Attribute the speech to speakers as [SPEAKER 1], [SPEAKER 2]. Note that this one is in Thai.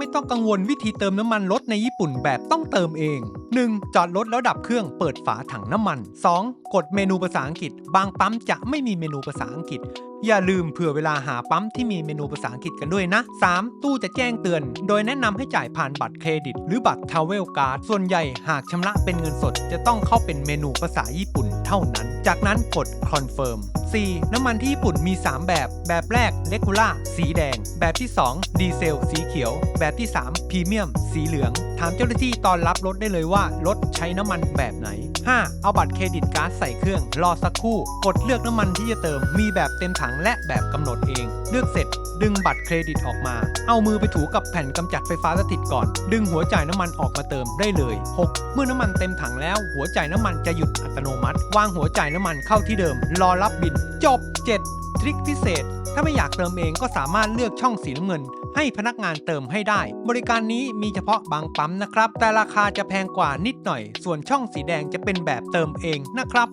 [SPEAKER 1] ไม่ต้องกังวลวิธีเติมน้ำมันรถในญี่ปุ่นแบบต้องเติมเอง 1. จอดรถแล้วดับเครื่องเปิดฝาถังน้ำมัน 2. กดเมนูภาษาอังกฤษ บางปั๊มจะไม่มีเมนูภาษาอังกฤษ อย่าลืมเผื่อเวลาหาปั๊มที่มีเมนูภาษาอังกฤษกันด้วยนะ 3. ตู้จะแจ้งเตือน โดยแนะนำให้จ่ายผ่านบัตรเครดิต หรือบัตรทาวเวลการ์ดส่วนใหญ่หากชำระเป็นเงินสด จะต้องเข้าเป็นเมนูภาษาญี่ปุ่นเท่านั้น จากนั้นกดคอนเฟิร์ม 4. น้ำมันที่ญี่ปุ่นมี 3 แบบ แบบแรกเลกูล่าสีแดง แบบที่ 2 ดีเซล สีเขียว แบบที่ 3พรีเมียม สีเหลือง ถามเจ้าหน้าที่ตอนรับรถได้เลยว่ารถใช้น้ำมันแบบไหน 5. เอาบัตรเครดิตการ์ดใส่เครื่อง รอสักครู่ กดเลือกน้ำมันที่จะเติม มีแบบเต็มถังและแบบกำหนดเอง เลือกเสร็จ ดึงบัตรเครดิตออกมา เอามือไปถูกับแผ่นกำจัดไฟฟ้าสถิตก่อน ดึงหัวจ่ายน้ำมันออกมาเติมได้เลย 6. เมื่อน้ำมันเต็มถังแล้ว หัวจ่ายน้ำมันจะหยุดอัตโนมัติ วางหัวจ่ายน้ำมันเข้าที่เดิม รอรับบิน จบ 7. ทริคพิเศษ ถ้าไม่อยากเติมเองก็สามารถเลือกช่องสีน้ำเงิน ให้พนักงานเติมให้ได้ บริการนี้มีเฉพาะบางปั๊มนะครับ แต่ราคาจะแพงกว่านิดหน่อย ส่วนช่องสีแดงจะเป็นแบบเติมเองนะครับ